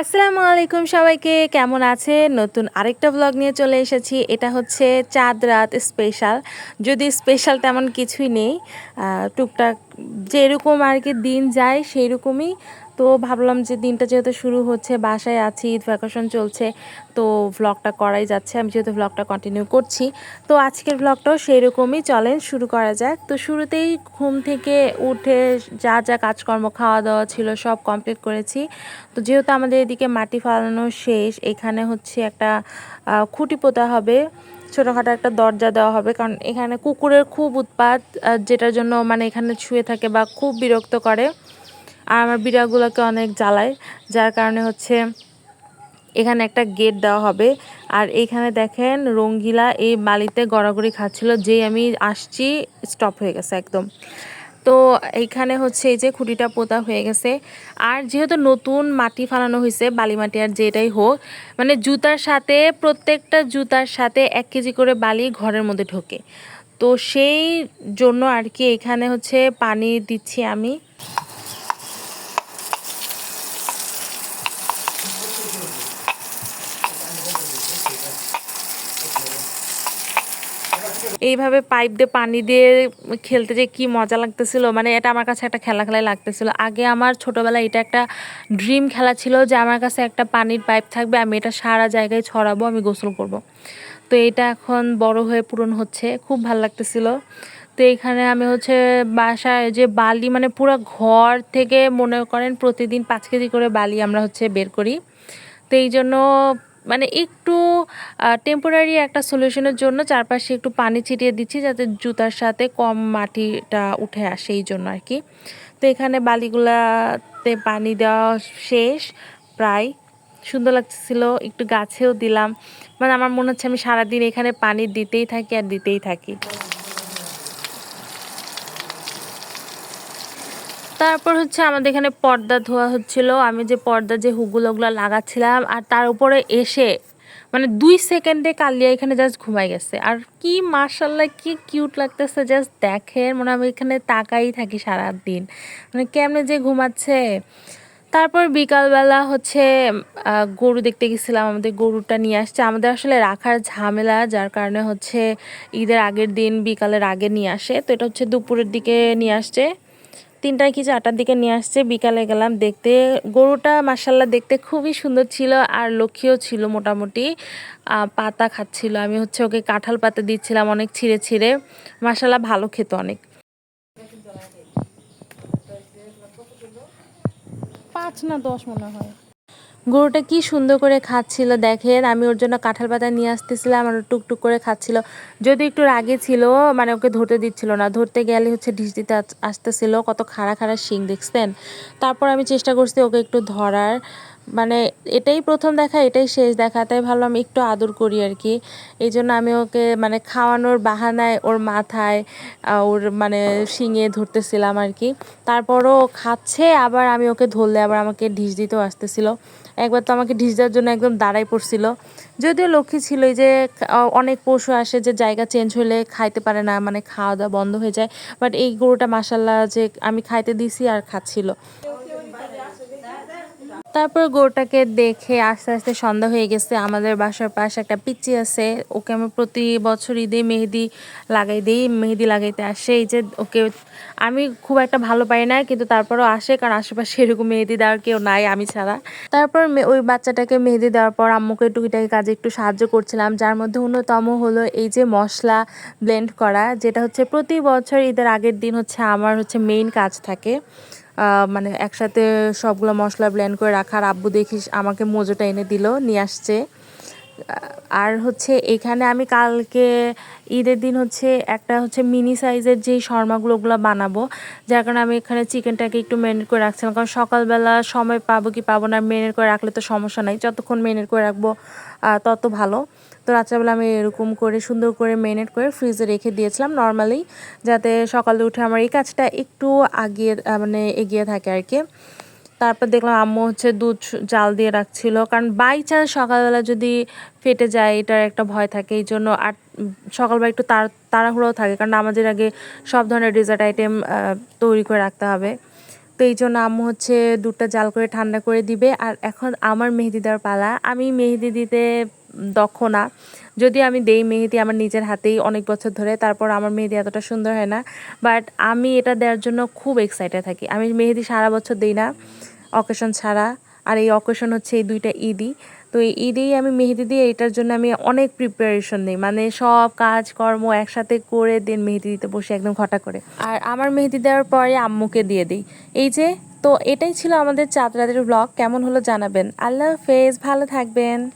আসসালামু আলাইকুম সবাইকে, কেমন আছে নতুন আরেকটা ব্লগ নিয়ে চলে এসেছি। এটা হচ্ছে চাঁদ রাত স্পেশাল যদি স্পেশাল তেমন কিছুই নেই টুকটাক যেরকম আর কি দিন যায় সেই রকমই তো ভাবলাম যে দিনটা যেহেতু শুরু হচ্ছে, বাসায় আছি, ঈদ ভ্যাকেশন চলছে, তো ভ্লগটা করাই যাচ্ছে। আমি যেহেতু ভ্লগটা কন্টিনিউ করছি, তো আজকের ভ্লগটাও সেই রকমই চলেন, শুরু করা যাক। তো শুরুতেই ঘুম থেকে উঠে যা যা কাজকর্ম খাওয়া দাওয়া ছিল সব কমপ্লিট করেছি। তো যেহেতু আমাদের এদিকে মাটি ফালানো শেষ, এখানে হচ্ছে একটা খুঁটি পোতা হবে, ছোটোখাটো একটা দরজা দেওয়া হবে, কারণ এখানে কুকুরের খুব উৎপাত যেটার জন্য মানে এখানে ছুঁয়ে থাকে বা খুব বিরক্ত করে। আর আমার বিড়ালগুলোকে অনেক জ্বালায়, যার কারণে হচ্ছে এখানে একটা গেট দেওয়া হবে। আর এইখানে দেখেন রঙ্গিলা এই বালিতে গড়াগড়ি খাচ্ছিল, যেই আমি আসছি স্টপ হয়ে গেছে একদম। তো এইখানে হচ্ছে এই যে খুঁটিটা পোতা হয়ে গেছে। আর যেহেতু নতুন মাটি ফালানো হয়েছে, বালি মাটি আর যেটাই হোক মানে জুতার সাথে, প্রত্যেকটা জুতার সাথে এক কেজি করে বালি ঘরের মধ্যে ঢোকে। তো সেই জন্য আর কি এখানে হচ্ছে পানি দিচ্ছি আমি। এইভাবে পাইপ দিয়ে পানি দিয়ে খেলতে যে কি মজা লাগতেছিল মানে এটা আমার কাছে একটা খেলা খেলাই লাগতেছিল। আগে আমার ছোটবেলায় এটা একটা ড্রিম খেলা ছিল যে আমার কাছে একটা পানির পাইপ থাকবে, আমি এটা সারা জায়গায় ছড়াবো, আমি গোসল করব। তো এটা এখন বড় হয়ে পূরণ হচ্ছে, খুব ভালো লাগতেছিল। তো এখানে আমি হচ্ছে বাসায় যে বালি মানে পুরো ঘর থেকে মনে করেন প্রতিদিন পাঁচ কেজি করে বালি আমরা হচ্ছে বের করি। তো এই জন্য মানে একটু টেম্পোরারি একটা সলিউশনের জন্য চারপাশে একটু পানি ছিটিয়ে দিচ্ছি যাতে জুতার সাথে কম মাটিটা উঠে আসে এই জন্য আর কি। তো এখানে বালিগুলাতে পানি দেওয়া শেষ, প্রায়। সুন্দর লাগছিল একটু গাছেও দিলাম। মানে আমার মনে হচ্ছে আমি সারাদিন এখানে পানি দিতেই থাকি আর দিতেই থাকি। তারপর হচ্ছে আমাদের এখানে পর্দা ধোয়া হচ্ছিল। আমি যে পর্দা যে হুগুলো ওগুলো লাগাচ্ছিলাম আর তার উপরে এসে মানে দুই সেকেন্ডে কালিয়া এখানে জাস্ট ঘুমাই গেছে। আর কি মার্শাল্লাহ কি কিউট লাগতেছে জাস্ট দেখেন, মনে আমি এখানে তাকাই থাকি সারা দিন মানে কেমনে যে ঘুমাচ্ছে। তারপর বিকালবেলা হচ্ছে গরু দেখতে গেছিলাম, আমাদের গরুটা নিয়ে আসছে। আমাদের আসলে রাখার ঝামেলা, যার কারণে হচ্ছে ঈদের আগের দিন বিকালের আগে নিয়ে আসে। তো এটা হচ্ছে দুপুরের দিকে নিয়ে আসছে। তিনটায় কিছু চারটার দিকে নিয়ে আসছে, বিকালে গেলাম দেখতে। গরুটা মার্শাল্লাহ দেখতে খুবই সুন্দর ছিল আর লক্ষ্মীও ছিল মোটামুটি। পাতা খাচ্ছিল। আমি হচ্ছে ওকে কাঁঠাল পাতা দিচ্ছিলাম অনেক ছিঁড়ে ছিঁড়ে। মার্শাল্লাহ ভালো খেত অনেক। পাঁচ না দশ মনে হয়। গরুটা কি সুন্দর করে খাচ্ছিল দেখেন, আমি ওর জন্য কাঁঠাল পাতা নিয়ে আসতেছিলাম আর টুকটুক করে খাচ্ছিল। যদি একটু রাগে ছিল মানে ওকে ধরতে দিচ্ছিল না। ধরতে গেলে হচ্ছে ঢিস দিতে আসতেছিল, কত খাড়া খাড়া শিং, দেখছেন? তারপর আমি চেষ্টা করছি ওকে একটু ধরার। মানে এটাই প্রথম দেখা, এটাই শেষ দেখা। তাই ভাবলাম একটু আদর করি আর কি। এই জন্য আমি ওকে মানে খাওয়ানোর বাহানায় ওর মাথায় ওর মানে শিঙে ধরতেছিলাম আর কি। তারপরও খাচ্ছে, আবার আমি ওকে ধরলে আবার আমাকে ঢিস দিতেও আসতেছিল। একবার তো আমাকে ঢিস দেওয়ার জন্য একদম দাঁড়াই পড়ছিল। যদিও লক্ষ্মী ছিল যে অনেক পশু আসে যে জায়গা চেঞ্জ হলে খাইতে পারে না মানে খাওয়া দাওয়া বন্ধ হয়ে যায়। বাট এই গরুটা মাসাল্লাহ যে আমি খাইতে দিছি আর খাচ্ছিল। তারপর গরুটাকে দেখে আস্তে আস্তে সন্ধ্যা হয়ে গেছে। আমাদের বাসার পাশে একটা পিচ্চি আছে, ওকে আমি প্রতি বছর ঈদে মেহেদি লাগাই দিই, মেহেদি লাগাইতে আসে। এই যে ওকে আমি খুব একটা ভালো পাই না, কিন্তু তারপরও আসে, কারণ আশেপাশে এরকম মেহেদি দেওয়ার কেউ নাই আমি ছাড়া। তারপর ওই বাচ্চাটাকে মেহেদি দেওয়ার পর আম্মুকে টুকিটাকি কাজে একটু সাহায্য করছিলাম, যার মধ্যে অন্যতম হলো এই যে মশলা ব্লেন্ড করা, যেটা হচ্ছে প্রতি বছর ঈদের আগের দিন হচ্ছে আমার হচ্ছে মেইন কাজ থাকে। মানে একসাথে সবগুলো মশলা ব্লেন্ড করে রাখার আব্বু দেখিস আমাকে মোজোটা এনে দিল, নিয়ে আসছে। আর হচ্ছে এখানে আমি কালকে ঈদের দিন হচ্ছে একটা হচ্ছে মিনি সাইজের যেই শর্মাগুলো ওগুলো বানাবো, যার কারণে আমি এখানে চিকেনটাকে একটু মেরিনেট করে রাখছিলাম। কারণ সকালবেলা সময় পাবো কি পাবো না মেরিনেট করে রাখলে তো সমস্যা নাই। যতক্ষণ মেরিনেট করে রাখব তত ভালো। তো রাত্রেবেলা আমি এরকম করে সুন্দর করে মেরিনেট করে ফ্রিজে রেখে দিয়েছিলাম নর্মালি যাতে সকালে উঠে আমার এই কাজটা একটু আগিয়ে মানে এগিয়ে থাকে আর কি। তারপর দেখলাম আম্মু হচ্ছে দুধ জাল দিয়ে রাখছিল। কারণ বাই চান্স সকালবেলা যদি ফেটে যায়, এটার একটা ভয় থাকে। এই জন্য আর সকালবেলা একটু তাড়া, তাড়াহুড়োও থাকে। কারণ আমাদের আগে সব ধরনের ডেজার্ট আইটেম তৈরি করে রাখতে হবে। তো এই জন্য আম্মু হচ্ছে দুধটা জাল করে ঠান্ডা করে দিবে। আর এখন আমার মেহেদি দেওয়ার পালা। আমি মেহেদি দিতে দক্ষ না। যদি আমি দেই মেহেদি আমার নিজের হাতেই অনেক বছর ধরে, তারপর আমার মেহেদি এতটা সুন্দর হয় না। বাট আমি এটা দেওয়ার জন্য খুব এক্সাইটেড থাকি। আমি মেহেদি সারা বছর দিই না, অকেশন ছাড়া। আর এই অকেশন হচ্ছে এই দুইটা ঈদই। তো ঈদেই আমি মেহেদি দিয়ে এটার জন্য আমি অনেক প্রিপারেশন নিই। মানে সব কাজকর্ম একসাথে করে দেন মেহেদি দিতে বসে একদম ঘটা করে। আর আমার মেহেদি দেওয়ার পরে আম্মুকে দিয়ে দিই। এই যে, তো এটাই ছিল আমাদের চাঁদ রাতের ব্লগ কেমন হলো জানাবেন। আল্লাহ হাফেজ, ভালো থাকবেন।